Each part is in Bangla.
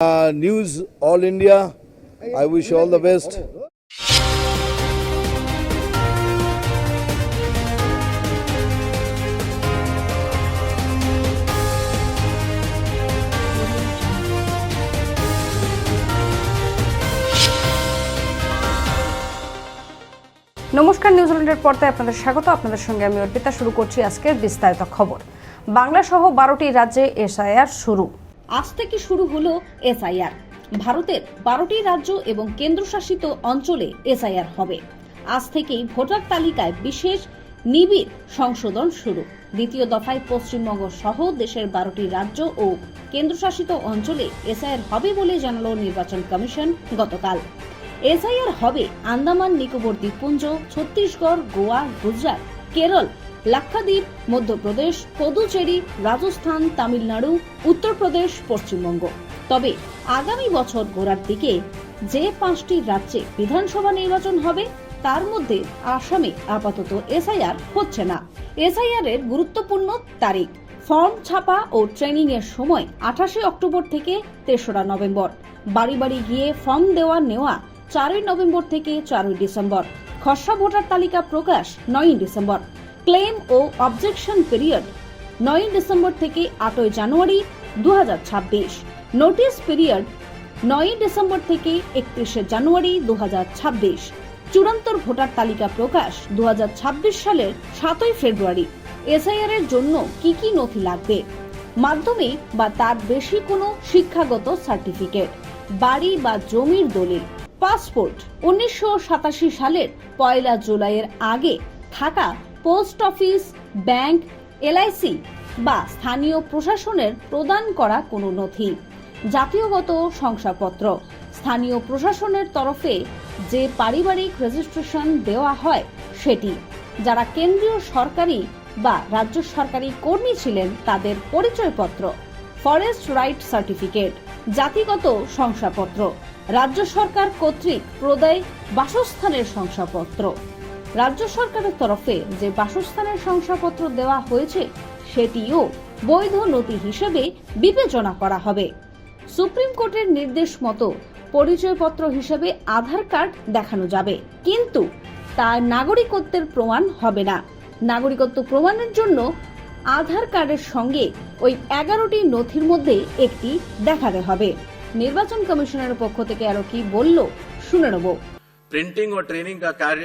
Uh, news All India. I wish all the best. নমস্কার নিউজিল্যান্ডের পর্দায় আপনাদের স্বাগত আপনাদের সঙ্গে আমি অর্পিতা শুরু করছি আজকের বিস্তারিত খবর বাংলা সহ বারোটি রাজ্যে এসআইআর শুরু আজ থেকে শুরু হলো এসআইআর। ভারতের বারোটি রাজ্য এবং কেন্দ্রশাসিত অঞ্চলে এসআইআর হবে। আজ থেকেই ভোটার তালিকায় বিশেষ নিবিড় সংশোধন শুরু। দ্বিতীয় দফায় পশ্চিমবঙ্গ সহ দেশের বারোটি রাজ্য ও কেন্দ্রশাসিত অঞ্চলে এসআইআর হবে বলে জানালো নির্বাচন কমিশন গতকাল। এসআইআর হবে আন্দামান নিকোবর দ্বীপপুঞ্জ, ছত্তিশগড়, গোয়া, গুজরাট, কেরল লাক্ষাদ্বীপ, মধ্যপ্রদেশ, পদুচেরি, রাজস্থান, তামিলনাড়ু, উত্তরপ্রদেশ, পশ্চিমবঙ্গ। তবে আগামী বছর গোড়ার দিকে যে পাঁচটি রাজ্যে বিধানসভা নির্বাচন হবে, তার মধ্যে আসামে আপাতত এসআইআর হচ্ছে না। এসআইআর এর গুরুত্বপূর্ণ তারিখ, ফর্ম ছাপা ও ট্রেনিং এর সময় আঠাশে অক্টোবর থেকে তেসরা নভেম্বর। বাড়ি বাড়ি গিয়ে ফর্ম দেওয়া নেওয়া চারই নভেম্বর থেকে চারই ডিসেম্বর। খসড়া ভোটার তালিকা প্রকাশ নয়ই ডিসেম্বর। ক্লেম ও অবজেকশন পিরিয়ড নয়ই ডিসেম্বর থেকে আটই জানুয়ারি দু হাজার ছাব্বিশ। নোটিশ পিরিয়ড নয়ই ডিসেম্বর থেকে একত্রিশে জানুয়ারি দু চূড়ান্ত ভোটার তালিকা প্রকাশ দু হাজার ছাব্বিশ সালের সাতই ফেব্রুয়ারি। এসআইআর এর জন্য কি কি নথি লাগবে? মাধ্যমিক বা তার বেশি কোনো শিক্ষাগত সার্টিফিকেট, বাড়ি বা জমির দলিল, পাসপোর্ট, উনিশশো সাতাশি সালের পয়লা জুলাইয়ের আগে থাকা পোস্ট অফিস, ব্যাংক, এলআইসি বা স্থানীয় প্রশাসনের প্রদান করা কোনো নথি, জাতীয়গত শংসাপত্র। স্থানীয় প্রশাসনের তরফে যে পারিবারিক রেজিস্ট্রেশন দেওয়া হয়, সেটি। যারা কেন্দ্রীয় সরকারি বা রাজ্য সরকারি কর্মী ছিলেন, তাদের পরিচয়পত্র, ফরেস্ট রাইট সার্টিফিকেট, জাতিগত শংসাপত্র, রাজ্য সরকার কর্তৃক প্রদায় বাসস্থানের শংসাপত্র। রাজ্য সরকারের তরফে যে বাসস্থানের শংসাপত্র দেওয়া হয়েছে, সেটিও বৈধ নথি হিসেবে বিবেচনা করা হবে। সুপ্রিম কোর্টের নির্দেশ মতো পরিচয়পত্র হিসেবে আধার কার্ড দেখানো যাবে। কিন্তু তা নাগরিকত্বের প্রমাণ হবে না। নাগরিকত্ব প্রমাণের জন্য আধার কার্ডের সঙ্গে ওই এগারোটি নথির মধ্যে একটি দেখাতে হবে। নির্বাচন কমিশনের পক্ষ থেকে আরও কি বলল, শুনে নেব। প্রিন্টিং ও ট্রেনিং কা কার্য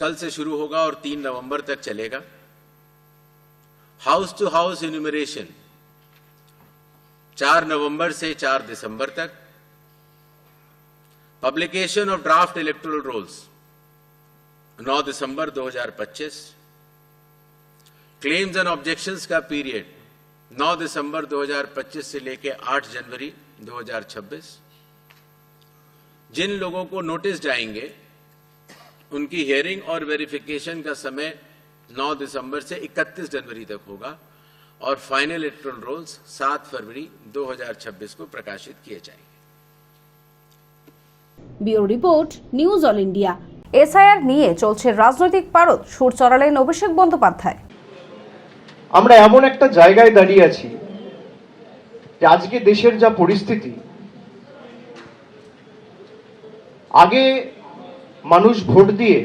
कल से शुरू होगा और तीन नवंबर तक चलेगा। हाउस टू हाउस इन्यूमरेशन चार नवंबर से चार दिसंबर तक। Publication of draft electoral rolls 9 दिसंबर 2025 क्लेम्स एंड ऑब्जेक्शंस का पीरियड 9 दिसंबर 2025 से लेकर 8 जनवरी 2026 जिन लोगों को नोटिस जाएँगे उनकी हियरिंग और वेरिफिकेशन का समय 9 दिसंबर से 31 जनवरी तक होगा और फाइनल इलेक्ट्रल रोल्स 7 फरवरी 2026 को प्रकाशित किए जाएंगे bureau report news all India SIR নিয়ে চলছে রাজনৈতিক পারদ সুর চড়ালেন অভিষেক বন্দ্যোপাধ্যায় আমরা এমন একটা জায়গায় দাঁড়িয়ে আছি যে আজকে দেশের যা পরিস্থিতি আগে মানুষ ভোট দিয়ে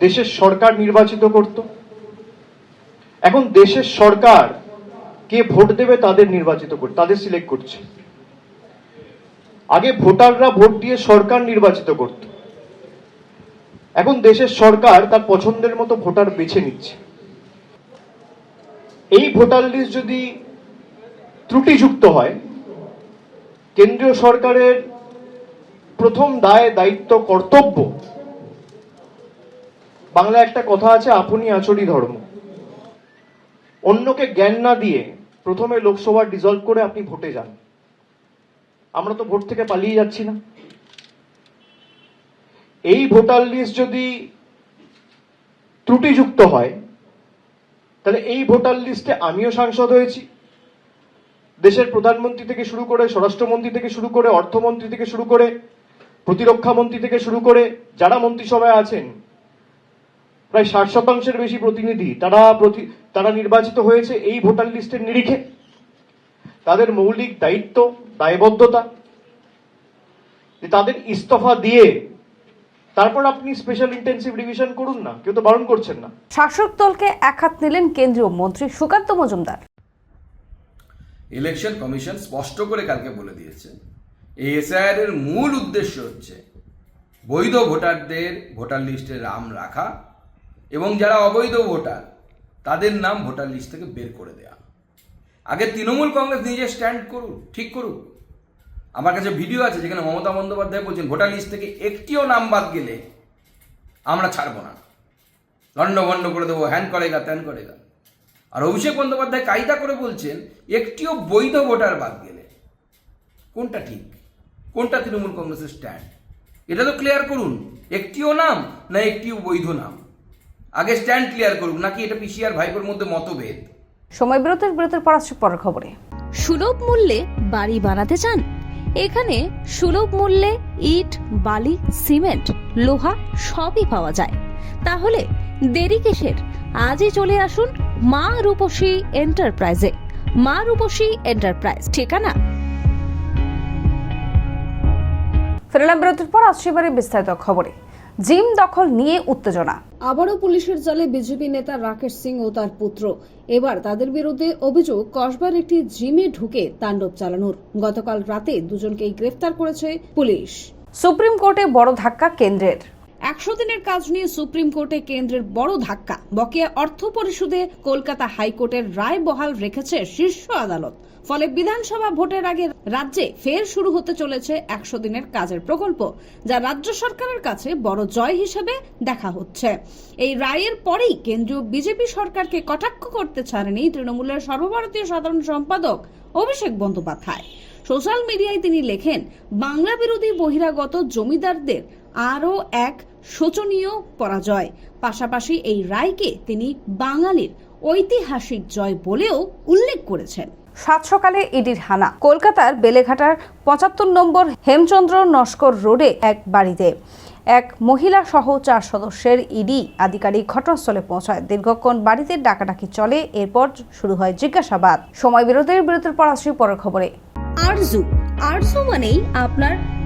দেশের সরকার নির্বাচিত করত। এখন দেশের সরকার কে ভোট দেবে তাদের নির্বাচিত করছে, তাদের সিলেক্ট করছে। আগে ভোটাররা ভোট দিয়ে সরকার নির্বাচিত করত। এখন দেশের সরকার তার পছন্দের মতো ভোটার বেছে নিচ্ছে। এই ভোটার লিস্ট যদি ত্রুটিযুক্ত হয়, কেন্দ্রীয় সরকারের প্রথম দায় দায়িত্ব কর্তব্য। বাংলা একটা কথা আছে, আপনি আচরি ধর্ম। অন্যকে জ্ঞান না দিয়ে প্রথমে লোকসভা ডিজলভ করে আপনি ভোটে যান। আমরা তো ভোট থেকে পালিয়ে যাচ্ছি না। এই ভোটার লিস্ট যদি ত্রুটিযুক্ত হয়, তাহলে এই ভোটার লিস্টে আমিও সাংসদ হয়েছি। দেশের প্রধানমন্ত্রী থেকে শুরু করে স্বরাষ্ট্রমন্ত্রী থেকে শুরু করে অর্থমন্ত্রী থেকে শুরু করে প্রতিরক্ষা মন্ত্রী থেকে শুরু করে যারা মন্ত্রিসভায় আছেন প্রায় ষাট শতাংশের বেশি প্রতিনিধি তারা প্রতি তারা নির্বাচিত হয়েছে এই ভোটার লিস্টের নিরিখে। তাদের মৌলিক দায়িত্ব দায়বদ্ধতা যে তাদের ইস্তফা দিয়ে তারপর আপনি স্পেশাল ইন্টেন্সিভ রিভিশন করুন না কেউ তো বারণ করছেন না। শাসক দলকে একহাত নিলেন কেন্দ্রীয় মন্ত্রী সুকান্ত মজুমদার। ইলেকশন কমিশন স্পষ্ট করে কালকে বলে দিয়েছে এই এসআইআর এর মূল উদ্দেশ্য হচ্ছে বৈধ ভোটারদের ভোটার লিস্টে নাম রাখা এবং যারা অবৈধ ভোটার, তাদের নাম ভোটার লিস্ট থেকে বের করে দেয়া। আগে তৃণমূল কংগ্রেস নিজে স্ট্যান্ড করুক, ঠিক করুক। আমার কাছে ভিডিও আছে যেখানে মমতা বন্দ্যোপাধ্যায় বলছেন, ভোটার লিস্ট থেকে একটিও নাম বাদ গেলে আমরা ছাড়বো না। লন্ডভন্ড করে দেবো, হ্যান করেগা, ত্যান করেগা। আর অভিষেক বন্দ্যোপাধ্যায় কায়দা করে বলছেন, একটিও বৈধ ভোটার বাদ গেলে কোনটা ঠিক? কোনটা তৃণমূল কংগ্রেসের স্ট্যান্ড এটা তো ক্লিয়ার করুন একটিও নাম না একটিও বৈধ নাম। আগে স্ট্যান্ড ক্লিয়ার করুন নাকি এটা পিসিআর ভাইপোর মধ্যে মতভেদ? সময় বিরতির বিরতির পর আসছে পরের খবরে। সুলভ মূল্যে বাড়ি বানাতে চান? এখানে সুলভ মূল্যে ইট বালি সিমেন্ট লোহা সবই পাওয়া যায়। তাহলে দেরি কিসের? আজই চলে আসুন মা রূপসী এন্টারপ্রাইজে। মা রূপসী এন্টারপ্রাইজ ঠিকানা? ফেরালাম বিরতির পর আসছে এবারে বিস্তারিত খবরে। জিম দখল নিয়ে উত্তেজনা। আবারও পুলিশের জালে বিজেপি নেতা রাকেশ সিং ও তার পুত্র। এবার তাদের বিরুদ্ধে অভিযোগ কসবার একটি জিমে ঢুকে তাণ্ডব চালানোর। গতকাল রাতে দুজনকেই গ্রেফতার করেছে পুলিশ। সুপ্রিম কোর্টে বড় ধাক্কা কেন্দ্রের। একশো দিনের কাজ নিয়ে সুপ্রিম কোর্টে কেন্দ্রের বড় ধাক্কা। বকেয়া অর্থ পরিশোধে কলকাতা হাইকোর্টের রায় বহাল রেখেছে শীর্ষ আদালত। ফলে বিধানসভা ভোটের আগে রাজ্যে ফের শুরু হতে চলেছে একশো দিনের কাজের প্রকল্প, যা রাজ্য সরকারের কাছে বড় জয় হিসেবে দেখা হচ্ছে। এই রায়ের পরেই কেন্দ্রীয় বিজেপি সরকারকে কটাক্ষ করতে ছাড়েনি তৃণমূলের সর্বভারতীয় সাধারণ সম্পাদক অভিষেক বন্দ্যোপাধ্যায়। সোশ্যাল মিডিয়ায় তিনি লেখেন বাংলা বিরোধী বহিরাগত জমিদারদের আরও এক শোচনীয় পরাজয়। পাশাপাশি এই রায়কে তিনি বাঙালির ঐতিহাসিক জয় বলেও উল্লেখ করেছেন। সাত সকালে ইডির হানা কলকাতার বেলেঘাটার পঁচাত্তর নম্বর হেমচন্দ্র নস্কর রোডে এক বাড়িতে। এক মহিলা সহ চার সদস্যের ইডি আধিকারিক ঘটনাস্থলে পৌঁছায়। দীর্ঘক্ষণ বাড়িতে ডাকাডাকি চলে এরপর শুরু হয় জিজ্ঞাসাবাদ। সময় বিরতির বিরতির পর আসছি পরের খবরে। আরজু আরজু মানেই আপনার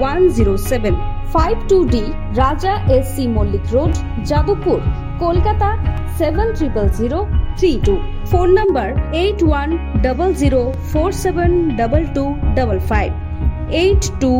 one zero seven five two D Raja S C Mallick road Jadavpur Kolkata seven triple zero three two phone number eight one double zero four seven double two double five eight two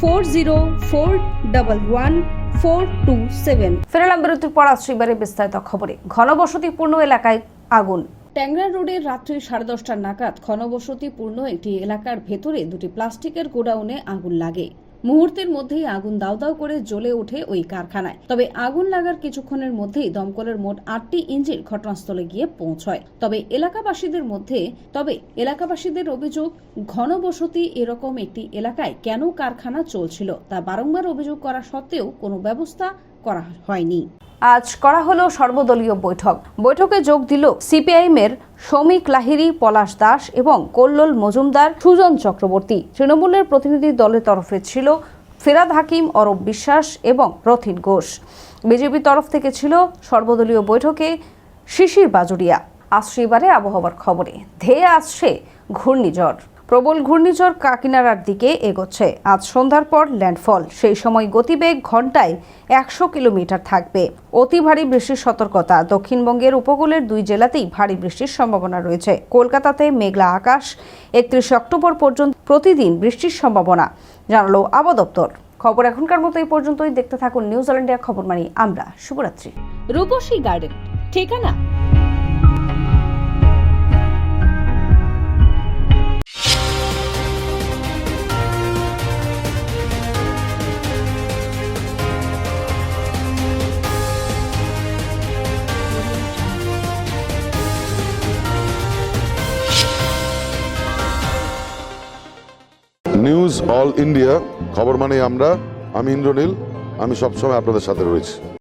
four zero four double one four two seven ফেরালাম বিরতির পর আসছি এবারে বিস্তারিত খবরে ঘনবসতিপূর্ণ এলাকায় আগুন। ট্যাংরা রোডের রাত্রি সাড়ে দশটার নাগাদ ঘনবসতিপূর্ণ একটি এলাকার ভেতরে দুটি প্লাস্টিকের গোডাউনে আগুন লাগে। মুহূর্তের মধ্যেই আগুন দাউ দাউ করে জ্বলে ওঠে ওই কারখানায়। তবে আগুন লাগার কিছুক্ষণের মধ্যেই দমকলের মোট আটটি ইঞ্জিন ঘটনাস্থলে গিয়ে পৌঁছয়। তবে এলাকাবাসীদের মধ্যে, তবে এলাকাবাসীদের অভিযোগ, ঘনবসতি এরকম একটি এলাকায় কেন কারখানা চলছিল তা বারংবার অভিযোগ করা সত্ত্বেও কোনো ব্যবস্থা করা হয়নি। আজ করা হলো সর্বদলীয় বৈঠক। বৈঠকে যোগ দিল সিপিআইএম এর শ্রমিক লাহিরি পলাশ দাস এবং কল্লোল মজুমদার সুজন চক্রবর্তী। তৃণমূলের প্রতিনিধি দলের তরফে ছিল ফেরাদ হাকিম অরব বিশ্বাস এবং রথিন ঘোষ। বিজেপির তরফ থেকে ছিল সর্বদলীয় বৈঠকে শিশির বাজুরিয়া আসছে এবারে আবহাওয়ার খবরে। ধেয়ে আসছে ঘূর্ণিঝড়। প্রবল ঘূর্ণিঝড় কাকিনাড়ার দিকে এগোচ্ছে। আজ সন্ধ্যার পর ল্যান্ডফল। সেই সময় গতিবেগ ঘন্টায় একশো কিলোমিটার থাকবে। অতি ভারী বৃষ্টির সতর্কতা। দক্ষিণবঙ্গের উপকূলের দুই জেলাতেই ভারী বৃষ্টির সম্ভাবনা রয়েছে। কলকাতাতে মেঘলা আকাশ। একত্রিশে অক্টোবর পর্যন্ত প্রতিদিন বৃষ্টির সম্ভাবনা। জানালো আবহাওয়া দপ্তর। খবর এখনকার মতো এই পর্যন্তই। দেখতে থাকুন নিউজ ইন্ডিয়া খবর মানি আমরা শুভরাত্রি। রূপসী গার্ডেন। ঠিকানা? অল ইন্ডিয়া খবর মানে আমরা আমি ইন্দ্রনীল আমি সবসময় আপনাদের সাথে রয়েছি।